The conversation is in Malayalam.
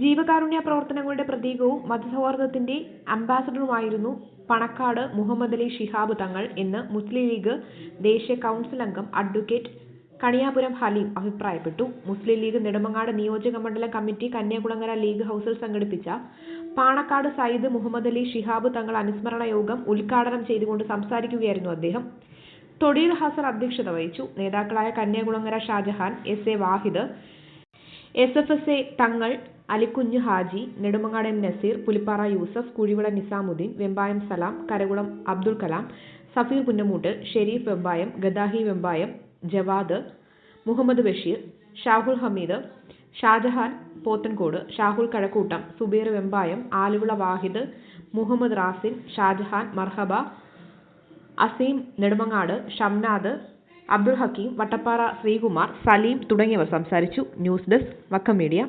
ജീവകാരുണ്യ പ്രവർത്തനങ്ങളുടെ പ്രതീകവും മതസൗഹാർദ്ദത്തിന്റെ അംബാസഡറുമായിരുന്നു പണക്കാട് മുഹമ്മദ് അലി ഷിഹാബ് തങ്ങൾ എന്ന് മുസ്ലിം ലീഗ് ദേശീയ കൗൺസിൽ അംഗം അഡ്വക്കേറ്റ് കണിയാപുരം ഹലീം അഭിപ്രായപ്പെട്ടു. മുസ്ലിം ലീഗ് നെടുമങ്ങാട് നിയോജക മണ്ഡലം കമ്മിറ്റി കന്യാകുളങ്ങര ലീഗ് ഹൌസിൽ സംഘടിപ്പിച്ച പാണക്കാട് സയ്യിദ് മുഹമ്മദ് അലി ഷിഹാബ് തങ്ങൾ അനുസ്മരണ യോഗം ഉദ്ഘാടനം ചെയ്തുകൊണ്ട് സംസാരിക്കുകയായിരുന്നു അദ്ദേഹം. തൊടിയിൽ ഹസൻ അധ്യക്ഷത വഹിച്ചു. നേതാക്കളായ Kanyakulangara Shajahan S A Wahid S F S A Thangal Alikunju Haji Nedumangad M Nazeer Pulipara Yusuf Kuzhivila Nizamudeen Vembayam Salam Karakulam Abdul Kalam Safeer Punnamoot Sherif Vembayam ഗദാഹി Vembayam Javad Muhammad Basheer Shahul Hameed Shajahan Pothencode Shahul Kazhakkoottam Subeer Vembayam Aluvila വാഹിദ് മുഹമ്മദ് റാസിൻ ഷാജഹാൻ മർഹബ അസീം നെടുമങ്ങാട് ഷംനാദ് അബ്ദുൽ ഹക്കീം വട്ടപ്പാറ ശ്രീകുമാർ സലീം തുടങ്ങിയവർ സംസാരിച്ചു. News desk Vakkom media.